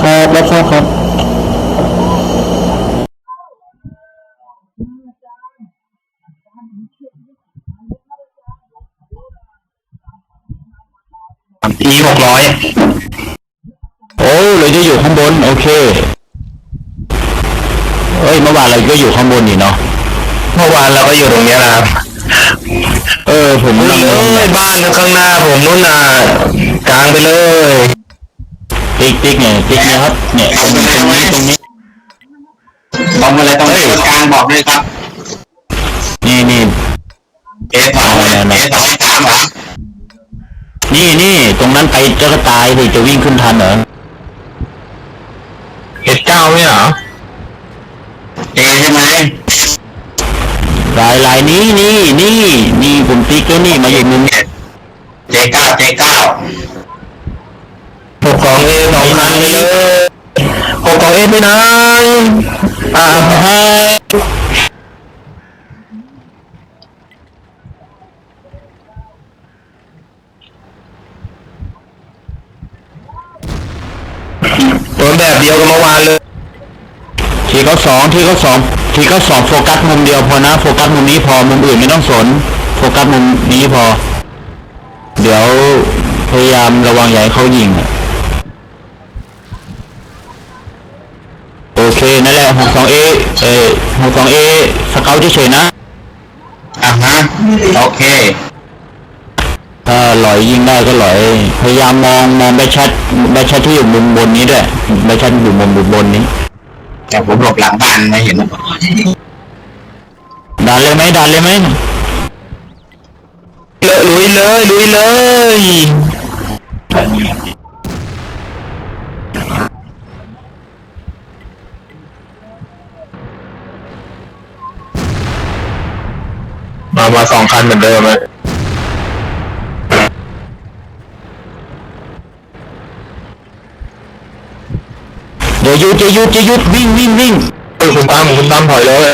ครับรับทราบครับทีหกร้อยโอ้เราจะอยู่ข้างบน โอเคเอ้ยเมื่อวานเราก็อยู่ข้างบนนี่เนาะเมื่อวานเราก็อยู่ตรงเนี้ยนะครับเออผมเอ้กำลังยบ้านข้างหน้าผมนู่นน่ะกลางไปเลย ติ๊กติ๊กเนี่ยติ๊กเนี่ยครับเนี่ยตรงนี้ตรงนี้ตรงนี้บอกมาเลยตรงนี้กลางบอกเลยครับนี่นี่เอสองเอสองสามเหรอนี่นี่ตรงนั้นไปจะก็ตายสิจะวิ่งขึ้นทันเหรอเอสเก้าไม่เหรอเอใช่ไหมลายลายนี้นี่นี่นี่ผมติ๊กแล้วนี่มาอยู่มุมนี้เจเก้าเจเก้าหกสองเอสองพันไปเลย หกสองเอไปไหนอ่าให้โดนแบบเดียวกับเมื่อวานเลย ทีเขาสองทีเขาสองทีเขาสองโฟกัสมุมเดียวพอนะ โฟกัสมุมนี้พอ มุมอื่นไม่ต้องสน โฟกัสมุมนี้พอ เดี๋ยวพยายามระวังอย่าให้เขายิงอะโอ เคนั่นแหละหกสองเอเอหกสองเอสเกลเฉยๆนะอะฮะโอเคถ้าหลอยยิงได้ก็หลอย พยายามมองมองแบชชัดแบชชัดที่อยู่มุมบนนี้ด้วยแบชชัดอยู่มุมบนนี้ แต่ผมหลบหลังบ้านไม่เห็นดันเลยไหมดันเลยไหมเลยลุยเลยลุยเลย มาสองคันเหมือนเดิมเลยเดี๋ยวหยุดจะหยุดจะหยุดวิ่งวิ่งวิ่งเฮ้ยคุณตั้มคุณตั้มถอยเลย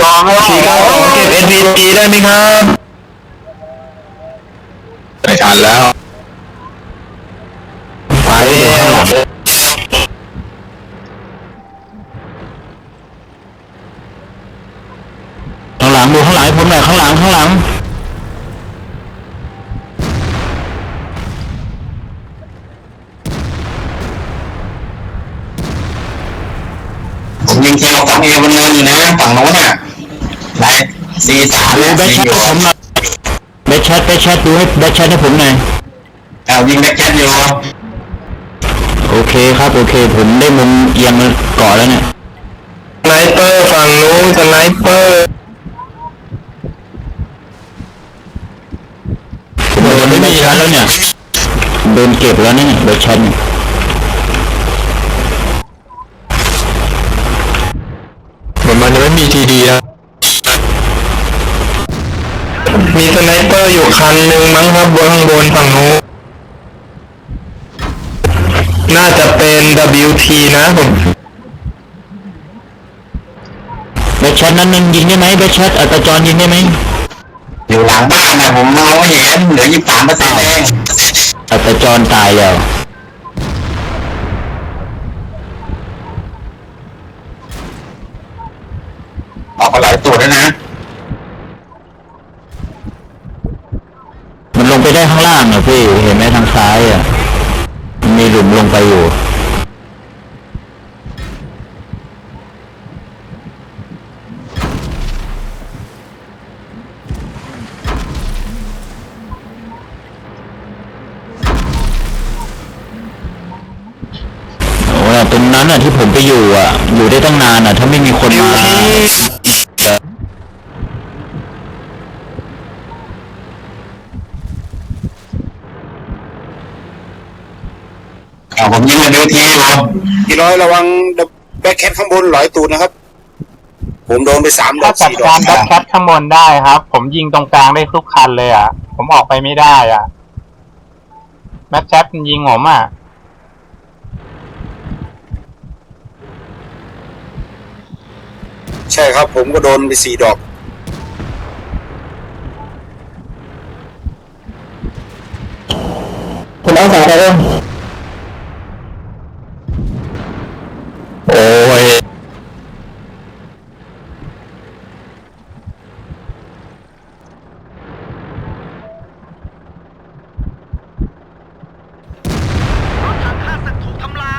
จองแล้วสี่เก้าสองเก็บ SPG ได้ไหมครับไม่ทันแล้ว ไปแล้ว ข้างหลังดูข้างหลังให้ ผมหน่อยข้างหลังข้างหลังผมยิงเทลสองเอบนเนินอยู่นะฝั่งโน้นน่ะไรสี่สามดูแบชสี่ชัดอยู่ให้ผมหน่อยแบชชัดแบชชัดดูให้แบชชัดให้ผมหน่อยเอายิงแบ็คแคทอยู่โอเคครับโอเค ผมได้มุมเอียงเกาะแล้วเนี่ย สไนเปอร์ฝั่งนู้นสไนเปอร์ ผม ชชัดแล้วเนี่ยโดนเก็บแล้วเนี่ยแบชชัดนี่ยเหมือนมันจะไม่มีทีดีนะมีสไนเปอร์อยู่คันหนึ่งมั้งครับบนข้างบนฝั่งนู้นน่าจะเป็น WT นะผมแบชชัดนั้นมันยิงได้ไหมแบชชัดอัตจรยิงได้ไหม อยู่หลังบ้านนะผมมองไม่เห็นเหลือยี่สิบสามเปอร์เซ็นต์เองอัตราจรตายแล้ว ออกมาหลายตัวแล้วนะมันลงไปได้ข้างล่างอะพี่ เห็นไหมทางซ้ายอะมันมีหลุมลงไปอยู่ อะที่ผมไปอยู่อะ อยู่ได้ตั้งนานอะ ถ้าไม่มีคนมาเอาผมยิงกับ WT อยู่พี่ร้อยระวังแบ็คแคทข้างบนหลอยตูดนะครับ ผมโดนไปสามดอถ้ากจัดสี่ดอการกแบ็คแคทข้างบนได้ครับ ผมยิงตรงกลางได้ทุกคันเลยอะ ผมออกไปไม่ได้อะแบ็คแคทมันยิงผมอะ ใช่ครับผมก็โดนไปสี่ดอก คุณเอาสายไปเลยโอ้ย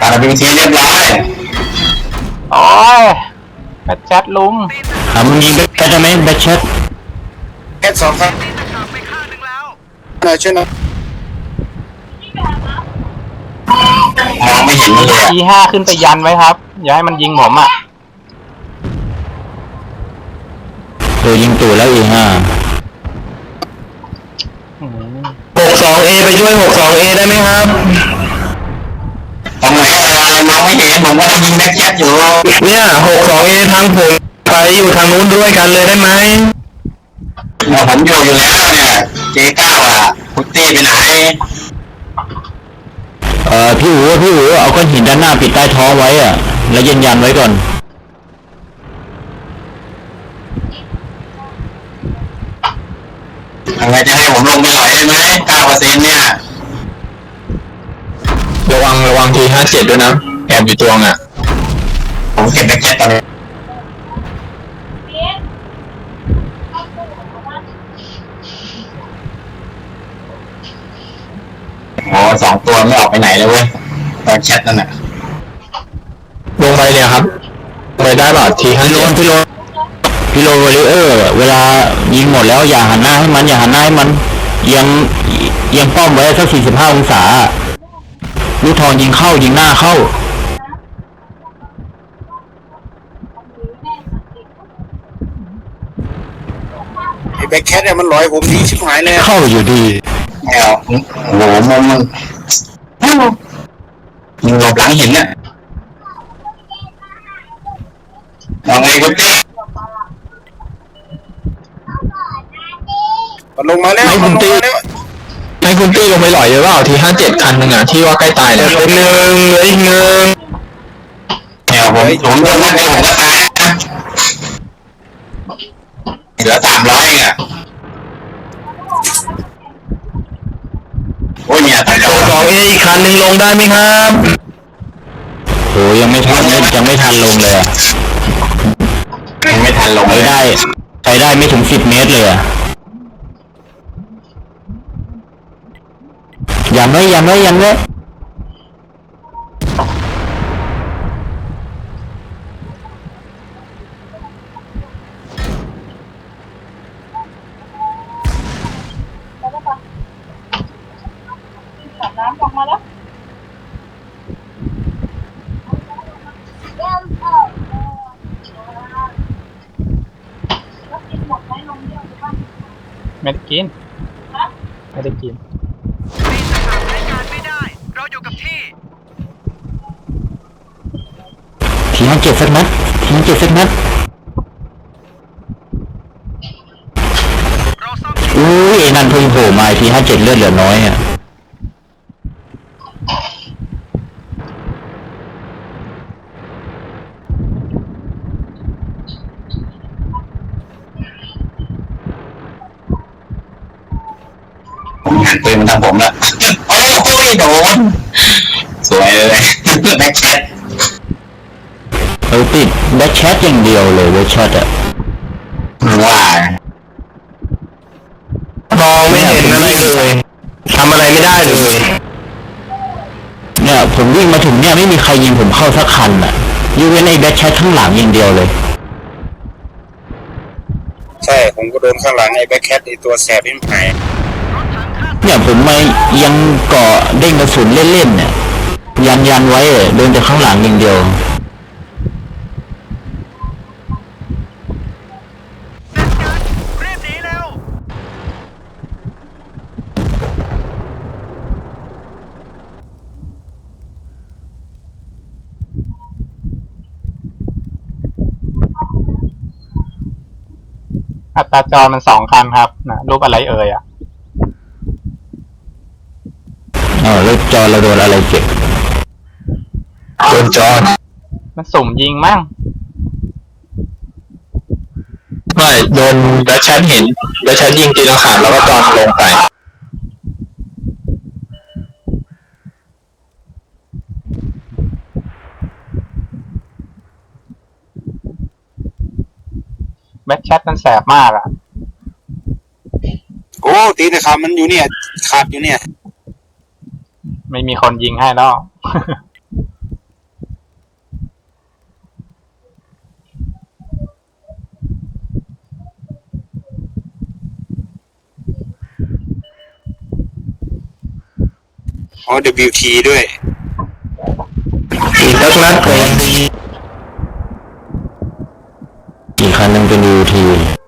ตาดบิงทีเรียบร้อย อ๋อ ยแมทแชทลุมอะมึงยิงแบ็คแชทได้ไหมแบ็คแชทแค่สองครับเออช่วยหนะมองไม่เห็นมันเลยอะทีห้าขึ้นไปยันไว้ครับ อย่าให้มันยิงผมอะเออยิงตู่แล้วอีห้าอืมหกสองเอไปช่วยหกสองเอได้ไหมครับตรงไหนอะไร มองไม่เห็นผมว่ายิงแบ็คแคทอยู่เนี่ยหกสองเอทางผมไปอยู่ทางนู้นด้วยกันเลยได้ไหมเนี่ยผมอยู่อยู่แล้วเนี่ยเจเก้าอะพุตตี้ไปไหนเอ่อพี่อู๋พี่อู๋เอาก้อนหินด้านหน้าปิดใต้ท้องไว้อะ แล้วยันยันไว้ก่อนทำไงจะให้ผมลงไปหน่อยได้ไหมเก้าเปอร์เซ็นต์เนี่ยระ วังระวังทีห้าเจ็ดด้วยนะแอบอยู่ตวงอะผมเก็บแบ็คแคทตอนนี้โอ้สองตัวไม่ออกไปไหนเลยเว้ยตอนแชทนั่นน่ะลงไปเนี่ยครับไปได้ป่ะทีห้าพี่โลเจ็ดนพี่โลนพี่โลวอลเลเออร์เวลายิงหมดแล้วอย่าหันหน้าให้มันอย่าหันหน้าให้มันเอียงเอียงป้อมไว้สักสี่สิบห้าองศา ลูกทองยิงเข้ายิงหน้าเข้า ไอ้แบ็คแคทเนี่ยมันลอยผมดีชิบหายเลยเข้าอยู่ดีแอวโอ้โหมุมมันยิงหลบหลังหินเนี่ยมองไงกุ๊ตี้มันลงมาแล้วมันลงมาแล้ว ให้คุณตี้ลงไปหล่อยเลยเปล่าทีห้าเจ็ดคันหนึ่งอะที่ว่าใกล้ตายเนี่ยหนึ่งเหลืออีกหนึ่งแอวผมผมโดนนัดเดียวผมก็ตายนะเหลือสามร้อยเองอะโอ้ยเนี่ยแต่เดี๋ยวสองเออีกคันหนึ่งลงได้ไหมครับโหยังไม่ทันยังไม่ทันลงเลยอะยังไม่ทันลงไปเลยได้ไปได้ไม่ถึงสิบเมตรเลยอะยัน ไว้ยันไว้ยันไว้น้ำออกมาแล้วเริ่มออกแล้วกินหมดไม่ไม่ได้กินไม่ได้กิน ทีห้าเจ็ดสักนัดทีห้าเจ็ดสักนัดอุ้ยไอ้นั่นเพิ่งโผล่มาทีห้าเจ็ดเลือดเหลือน้อยอะผมหันปืนมาทางผมละโอ้ยโดน สวยเลยแบ็คแคทเออ ติดแบ็คแชทอย่างเดียวเลยเว็ช็อตอะว่ามองไม่เห็นอะไรเลยทำอะไรไม่ได้เลยเนี่ยผมวิ่งมาถึงเนี่ยไม่มีใครยิงผมเข้าสักคันอะยกเว้นไอ้แบ็คแชทข้างหลังอย่างเดียวเลย ใช่ผมก็โดนข้างหลังไอ้แบ็คแคทไอ้ตัวแสบพิมหายเนี่ยผมมายังเกาะเด้งกระสุนเล่นๆเนี่ยยันยันไว้อะโดนแต่ข้างหลังอย่างเดียว อัตราจรมันสองคันครับนะรูปอะไรเอ่ยอะเออแล้วจอเราโดนอะไรเจ็บโดนจอมันสุ่มยิงมั้งไม่โดนแบชแชทเห็นแบชแชทยิงตีละขาดแล้วก็จอนลงไป บ็คแชทมันแสบมากอะ โอ้ตีนนะครับ มันอยู่เนี่ยขาดอยู่เนี่ย ไม่มีคนยิงให้แล้วอ๋อ WT ด้วย อีกสักนัดก็ยังดี อีก คันหนึ่งเป็น UT